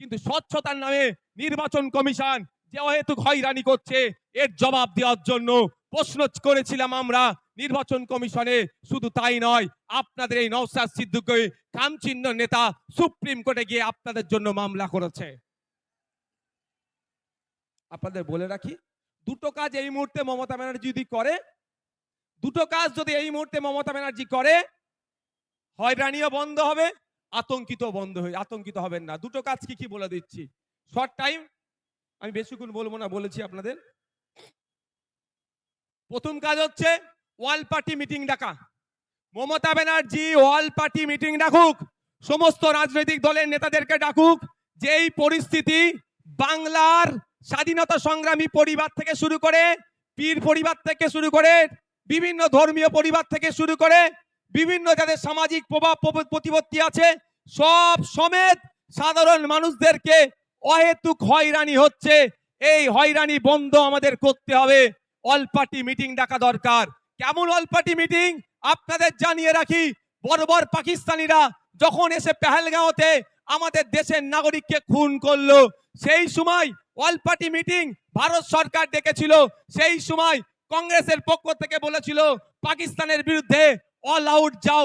কিন্তু স্বচ্ছতার নামে নির্বাচন কমিশন যে হয়রানি করছে, এর জবাব দেওয়ার জন্য প্রশ্ন করেছিলাম আমরা, নির্বাচন কমিশনে শুধু তাই নয়, আপনাদের এই নওসাদ সিদ্দিকী কামচিহ্ন নেতা সুপ্রিম কোর্টে গিয়ে আপনাদের জন্য মামলা করেছে। আপনাদের বলে রাখি, দুটো কাজ এই মুহূর্তে মমতা ব্যানার্জি যদি করে, দুটো কাজ যদি এই মুহূর্তে মমতা ব্যানার্জি করে, হয়রানিও বন্ধ হবে আতঙ্কিত বন্ধ হয়ে আতঙ্কিত হবেন না। দুটো কাজ কি কি বলে দিচ্ছি? শর্ট টাইম আমি বেশিক্ষণ বলব না, বলেছি আপনাদের। প্রথম কাজ হচ্ছে, ওয়াল পার্টি মিটিং ডাকা। Mamata Banerjee all party meeting ডাকুক। সমস্ত রাজনৈতিক দলের নেতাদেরকে ডাকুক। যেই পরিস্থিতি বাংলার স্বাধীনতা সংগ্রামী পরিবার থেকে শুরু করে, পীর পরিবার থেকে শুরু করে, বিভিন্ন ধর্মীয় পরিবার থেকে শুরু করে, বিভিন্ন যাদের সামাজিক প্রভাব প্রতিপত্তি আছে সব সমেত সাধারণ মানুষদেরকে অহেতুক হয়রানি হচ্ছে। এই হয়রানি বন্ধ আমাদের করতে হবে। অল পার্টি মিটিং ডাকা দরকার। কেমন অল পার্টি মিটিং? আপনাদের জানিয়ে রাখি, বর্বর পাকিস্তানিরা যখন এসে পেহেলগাঁওতে আমাদের দেশের নাগরিককে খুন করল, সেই সময় অল পার্টি মিটিং ভারত সরকার ডেকেছিল। সেই সময় কংগ্রেসের পক্ষ থেকে বলেছিল, পাকিস্তানের বিরুদ্ধে অল আউট যাও।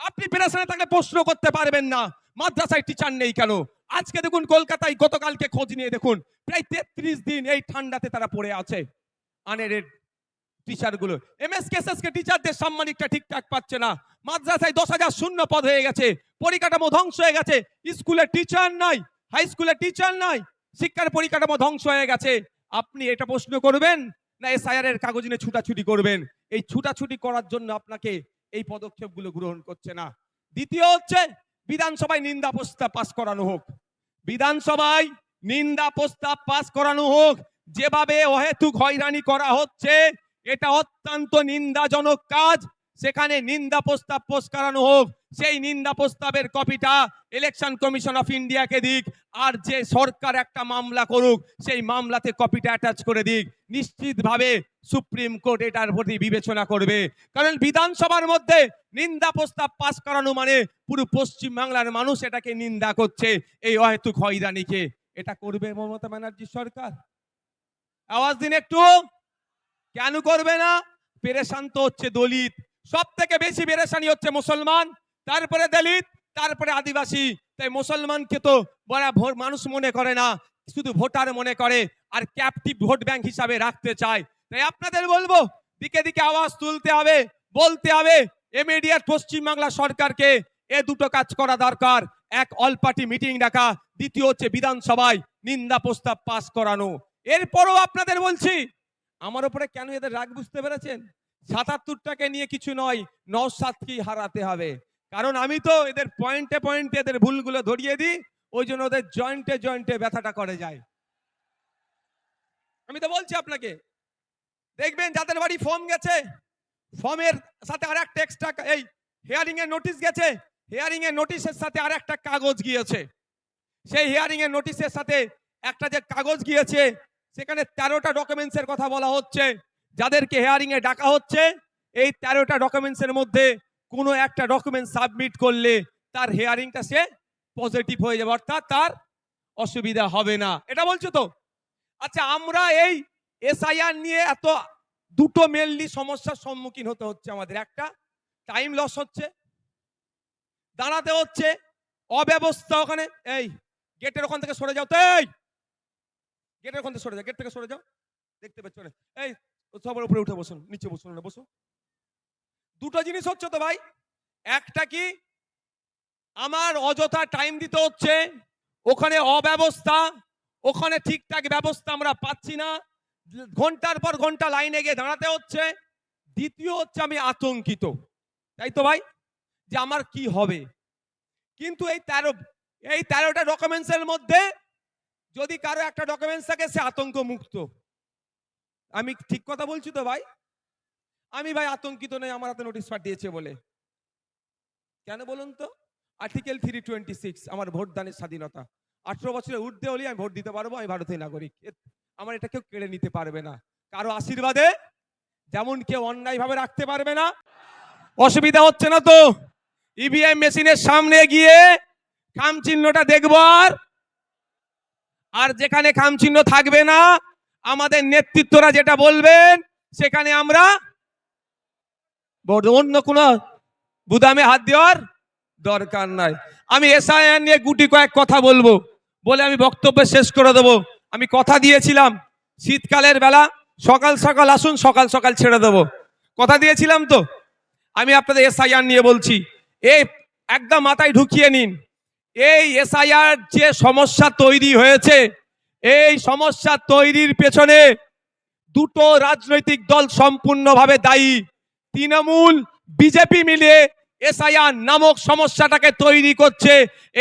আপনি পেরেশানে থাকলে প্রশ্ন করতে পারবেন না। মাদ্রাসায় টিচার নেই কেন? আজকে দেখুন কলকাতায় গতকালকে খোঁজ নিয়ে দেখুন, প্রায় তেত্রিশ দিন এই ঠান্ডাতে তারা পড়ে আছে। আনের টিচারগুলো। এম এস কেসএস কে টিচারদের সাম্মানিকটা ঠিকঠাক পাচ্ছে না। মাদ্রাসায় দশ হাজার শূন্য পদ হয়ে গেছে। পরিকাঠামো ধ্বংস হয়ে গেছে। স্কুলে টিচার নাই হাই স্কুলে টিচার নাই, শিক্ষার পরিকাঠামো ধ্বংস হয়ে গেছে। আপনি এটা প্রশ্ন করবেন না এসআইআর এর কাগজ নিয়ে ছুটাছুটি করবেন? এই ছুটাছুটি করার জন্য আপনাকে এই পদক্ষেপগুলো গ্রহণ করছে না। দ্বিতীয় হচ্ছে, বিধানসভায় নিন্দা প্রস্তাব পাস করানো হোক। বিধানসভায় নিন্দা প্রস্তাব পাস করানো হোক, যেভাবে অহেতুক হয়রানি করা হচ্ছে, এটা অত্যন্ত নিন্দাজনক কাজ। সেখানে নিন্দা প্রস্তাব পোষ করানো হোক, সেই নিন্দা প্রস্তাবের কপিটা ইলেকশন কমিশন অফ ইন্ডিয়াকে দিক, আর যে সরকার একটা মামলা করুক, সেই মামলাতে কপিটা অ্যাটাচ করে দিক। নিশ্চিতভাবে সুপ্রিম কোর্ট এটার প্রতি বিবেচনা করবে। কারণ বিধানসভার মধ্যে নিন্দা প্রস্তাব পাস করানো মানে পুরো পশ্চিম বাংলার মানুষ এটাকে নিন্দা করছে এই অহেতুক হয়রানিকে। এটা করবে মমতা ব্যানার্জি সরকার। আওয়াজ দিন একটু। কেন করবে না? পেরেশান তো হচ্ছে দলিত। সব থেকে বেশি পেরেশানি হচ্ছে মুসলমান, তারপরে দলিত, তারপরে আদিবাসী। তাই মুসলমানকে তো বড় মানুষ মনে করে না, শুধু ভোটার মনে করে, আর ক্যাপটিভ ভোট ব্যাংক হিসাবে রাখতে চায়। তাই আপনাদের বলব, দিকে দিকে আওয়াজ তুলতে হবে, বলতে হবে ইমিডিয়েট পশ্চিমবাংলা সরকারকে এ দুটো কাজ করা দরকার। এক অল পার্টি মিটিং ডাকা, দ্বিতীয় হচ্ছে বিধানসভায় নিন্দা প্রস্তাব পাস করানো। এরপরও আপনাদের বলছি, আমার উপরে কেন এদের রাগ বুঝতে পেরেছেন? সাতাত্তরটাকে নিয়ে কিছু নয়, নওসাদকেই হারাতে হবে। কারণ আমি তো এদের পয়েন্টে পয়েন্টে এদের ভুলগুলো ধরিয়ে দিই, ওই জন্য ওদের জয়েন্টে জয়েন্টে ব্যথাটা করে যায়। আমি তো বলছি আপনাকে দেখবেন যাদের বাড়ি ফর্ম গেছে ফর্মের সাথে আর একটা এক্সট্রা এই হিয়ারিং এর নোটিশ গেছে হিয়ারিং এর নোটিশের সাথে আর একটা কাগজ গিয়েছে। সেই হিয়ারিং এর নোটিশের সাথে একটা যে কাগজ গিয়েছে, সেখানে তেরোটা ডকুমেন্টস এর কথা বলা হচ্ছে। যাদেরকে হিয়ারিং এ ডাকা হচ্ছে, এই তেরোটা ডকুমেন্টস এর মধ্যে কোনো একটা ডকুমেন্ট সাবমিট করলে তার হিয়ারিংটা সে পজিটিভ হয়ে যাবে, অর্থাৎ তার অসুবিধা হবে না। এটা বলছো তো? আচ্ছা আমরা এই এসআইআর নিয়ে এত দুটো মেনলি সমস্যার সম্মুখীন হতে হচ্ছে আমাদের। একটা টাইম লস হচ্ছে, দাঁড়াতে হচ্ছে, অব্যবস্থা ওখানে, এই গেটের ওখান থেকে সরে যাও তো, এই! গেটের ওখান থেকে সরে যাও গেট থেকে সরে যাও, দেখতে পাচ্ছ এই, সবার উপরে উঠে বসুন, নিচে বসুন না বসুন। দুটো জিনিস হচ্ছে তো ভাই, একটা কি, আমার অযথা টাইম দিতে হচ্ছে, ওখানে অব্যবস্থা, ওখানে ঠিকঠাক ব্যবস্থা আমরা পাচ্ছি না ঘণ্টার পর ঘণ্টা লাইনে গিয়ে দাঁড়াতে হচ্ছে। দ্বিতীয় হচ্ছে আমি আতঙ্কিত। তাই তো ভাই? যে আমার কি হবে? কিন্তু এই তেরো, এই তেরোটা ডকুমেন্টস এর মধ্যে যদি কারও একটা ডকুমেন্টস থাকে, সে আতঙ্ক মুক্ত আমি ঠিক কথা বলছি তো ভাই? আমি ভাই আতঙ্কিত নই, আমার হাতে নোটিশ পাঠিয়েছে বলে। কেন বলুন তো? আর্টিকেল থ্রি টোয়েন্টি সিক্স আমার ভোটদানের স্বাধীনতা। আঠেরো বছরের ঊর্ধ্বে হলে আমি ভোট দিতে পারব, আমি ভারতীয় নাগরিক। আমার এটা কেউ কেড়ে নিতে পারবে না। কারও আশীর্বাদে যেমন কেউ অন্যায়ভাবে রাখতে পারবে না। অসুবিধা হচ্ছে না তো? ইভিএম মেশিনের সামনে গিয়ে খাম চিহ্নটা দেখব আর। যেখানে খাম চিহ্ন থাকবে না, আমাদের নেতৃত্বরা যেটা বলবেন, সেখানে আমরা অন্য কোনো বুদামে হাত দেওয়ার দরকার নাই। আমি এসআইআর নিয়ে গুটি কয়েক কথা বলব। বলে আমি বক্তব্য শেষ করে দেবো। আমি কথা দিয়েছিলাম শীতকালের বেলা, সকাল সকাল আসুন, সকাল সকাল ছেড়ে দেবো। কথা দিয়েছিলাম তো? আমি আপনাদের এসআইআর নিয়ে বলছি। এই একদম মাথায় ঢুকিয়ে নিন। এই এসআইআর যে সমস্যা তৈরি হয়েছে, এই সমস্যা তৈরির পেছনে দুটো রাজনৈতিক দল সম্পূর্ণভাবে দায়ী। তৃণমূল বিজেপি মিলে এসআইআর নামক সমস্যাটাকে তৈরি করছে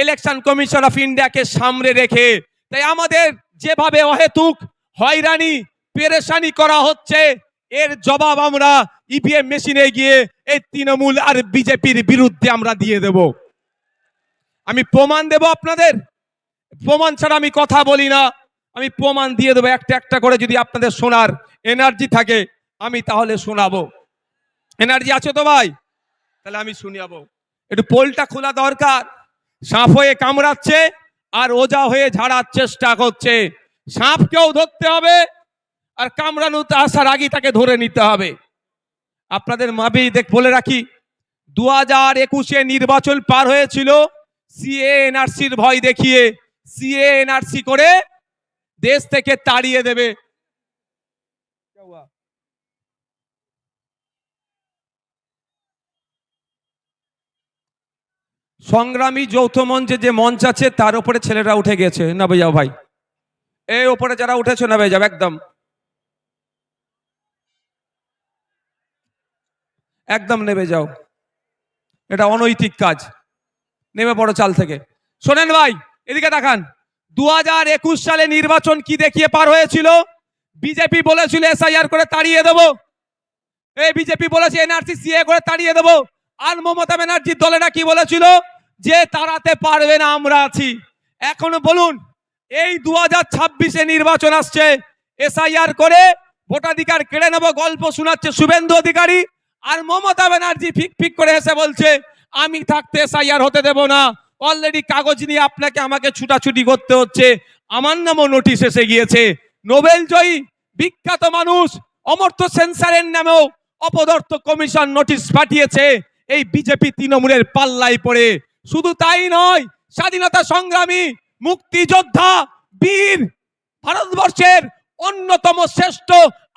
ইলেকশন কমিশন অফ ইন্ডিয়াকে সামনে রেখে। তাই আমাদের যেভাবে অহেতুক, হয়রানি, পেরেশানি করা হচ্ছে, এর জবাব আমরা ইভিএম মেশিনে গিয়ে এই তৃণমূল আর বিজেপির বিরুদ্ধে আমরা দিয়ে দেব। আমি প্রমাণ দেব আপনাদের? প্রমাণ ছাড়া আমি কথা বলি না। আমি প্রমাণ দিয়ে দেবো একটা একটা করে যদি আপনাদের শোনার এনার্জি থাকে, আমি তাহলে শোনাবো। এনার্জি আছে তো ভাই? তাহলে আমি শুনিয়াবো একটু পোলটা খোলা দরকার। সাপ হয়ে কামড়াচ্ছে। আর ওজা হয়ে ঝাড়ার চেষ্টা করছে। সাপকেও ধরতে হবে আর কামড়ানোতে আসার আগে তাকে ধরে নিতে হবে। আপনাদের মাবি দেখ বলে রাখি দু হাজার একুশে নির্বাচন পার হয়েছিল সিএ এনআরসির ভয় দেখিয়ে সিএ এনআরসি করে দেশ থেকে তাড়িয়ে দেবে। সংগ্রামী যৌথ মঞ্চে যে মঞ্চ আছে, তার উপরে ছেলেরা উঠে গেছে। না ভাই, যাও ভাই। এই ওপরে যারা উঠেছে, না ভাই, যাও একদম। একদম নেমে যাও। এটা অনৈতিক কাজ। নেমে পড়ো চাল থেকে। শোনেন ভাই, এদিকে দেখান। দু হাজার একুশ সালে নির্বাচন কি দেখিয়ে পার হয়েছিল? বিজেপি বলেছিল এসআইআর করে তাড়িয়ে দেবো। এই বিজেপি বলেছে এনআরসি, সিএ করে তাড়িয়ে দেবো। আর মমতা ব্যানার্জির দলেরা কি বলেছিল? যে তাড়াতে পারবে না আমরা আছি। এখনও বলুন, এই দু হাজার ছাব্বিশে নির্বাচন আসছে, এসআইআর করে ভোটাধিকার কেড়ে নেব, গল্প শোনাচ্ছে শুভেন্দু অধিকারী, আর মমতা ব্যানার্জি ফিক ফিক করে এসে বলছে, আমি থাকতে এসআইআর হতে দেব না। অলরেডি কাগজ নিয়ে আপনাকে আমাকে ছুটাছুটি করতে হচ্ছে। আমার নামও নোটিশ এসে গিয়েছে। নোবেল জয়ী, বিখ্যাত মানুষ, অমর্ত্য সেন্সারের নামেও অপদর্থ কমিশন নোটিশ পাঠিয়েছে। এই বিজেপি তৃণমূলের পাল্লাই পড়ে। শুধু তাই নয়, স্বাধীনতা সংগ্রামী, মুক্তিযোদ্ধা, বীর, ভারতবর্ষের অন্যতম শ্রেষ্ঠ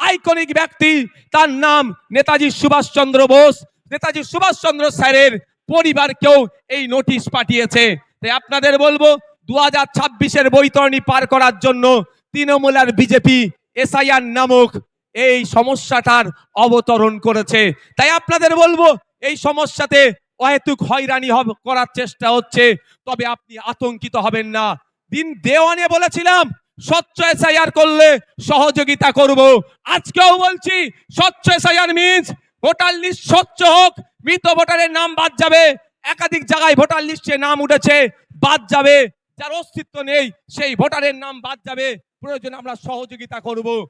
আইকনিক ব্যক্তি, তার নাম নেতাজি সুভাষচন্দ্র বোস। নেতাজি সুভাষচন্দ্র স্যারের পরিবারকেও এই নোটিশ পাঠিয়েছে। তাই আপনাদের বলব দু হাজার ছাব্বিশের বৈতরণী পার করার জন্য তৃণমূল আর বিজেপি এসআইআর নামক এই সমস্যাটার অবতরণ করেছে। তাই আপনাদের বলব, এই সমস্যাতে অহেতুক হয়রানি করার চেষ্টা হচ্ছে, তবে আপনি আতঙ্কিত হবেন না। দিন দেওয়ানে বলেছিলাম, স্বচ্ছ এসআইআর করলে সহযোগিতা করব। আজকেও বলছি, স্বচ্ছ এসআইআর মিন্স ভোটার লিস্ট স্বচ্ছ হোক, মৃত ভোটারের নাম বাদ যাবে। একাধিক জায়গায় ভোটার লিস্টে নাম উঠেছে, বাদ যাবে। যার অস্তিত্ব নেই, সেই ভোটারের নাম বাদ যাবে। প্রয়োজন আমরা সহযোগিতা করব।